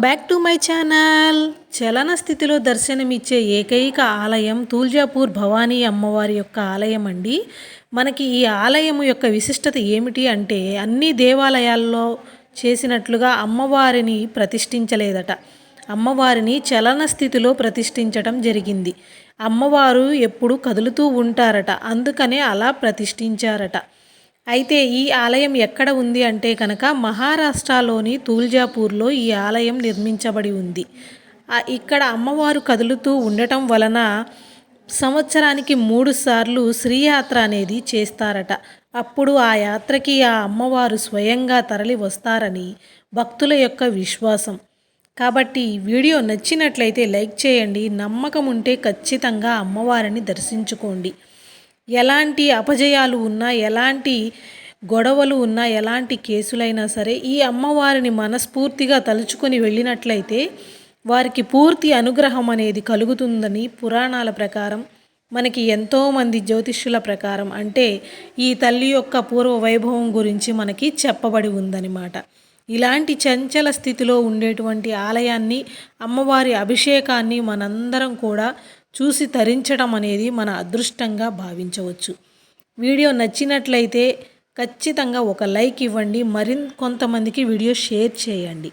Back to my channel. చలన స్థితిలో దర్శనమిచ్చే ఏకైక ఆలయం తూల్జాపూర్ భవానీ అమ్మవారి యొక్క ఆలయం అండి. మనకి ఈ ఆలయం యొక్క విశిష్టత ఏమిటి అంటే అన్ని దేవాలయాల్లో చేసినట్లుగా అమ్మవారిని ప్రతిష్ఠించలేదట. అమ్మవారిని చలన స్థితిలో ప్రతిష్ఠించటం జరిగింది. అమ్మవారు ఎప్పుడు కదులుతూ ఉంటారట. అందుకనే అలా ప్రతిష్ఠించారట. అయితే ఈ ఆలయం ఎక్కడ ఉంది అంటే కనుక మహారాష్ట్రలోని తూల్జాపూర్లో ఈ ఆలయం నిర్మించబడి ఉంది. ఇక్కడ అమ్మవారు కదులుతూ ఉండటం వలన సంవత్సరానికి మూడు సార్లు శ్రీయాత్ర అనేది చేస్తారట. అప్పుడు ఆ యాత్రకి ఆ అమ్మవారు స్వయంగా తరలి వస్తారని భక్తుల యొక్క విశ్వాసం. కాబట్టి వీడియో నచ్చినట్లయితే లైక్ చేయండి నమ్మకం ఉంటే ఖచ్చితంగా అమ్మవారిని దర్శించుకోండి. ఎలాంటి అపజయాలు ఉన్నా ఎలాంటి గొడవలు ఉన్నా ఎలాంటి కేసులైనా సరే ఈ అమ్మవారిని మనస్ఫూర్తిగా తలుచుకొని వెళ్ళినట్లయితే వారికి పూర్తి అనుగ్రహం అనేది కలుగుతుందని పురాణాల ప్రకారం మనకి ఎంతోమంది జ్యోతిష్యుల ప్రకారం అంటే ఈ తల్లి యొక్క పూర్వ వైభవం గురించి మనకి చెప్పబడి ఉందన్నమాట. ఇలాంటి చంచల స్థితిలో ఉండేటువంటి ఆలయాన్ని అమ్మవారి అభిషేకాన్ని మనందరం కూడా చూసి తరించడం అనేది మన అదృష్టంగా భావించవచ్చు. వీడియో నచ్చినట్లయితే ఖచ్చితంగా ఒక లైక్ ఇవ్వండి. మరికొంతమందికి వీడియో షేర్ చేయండి.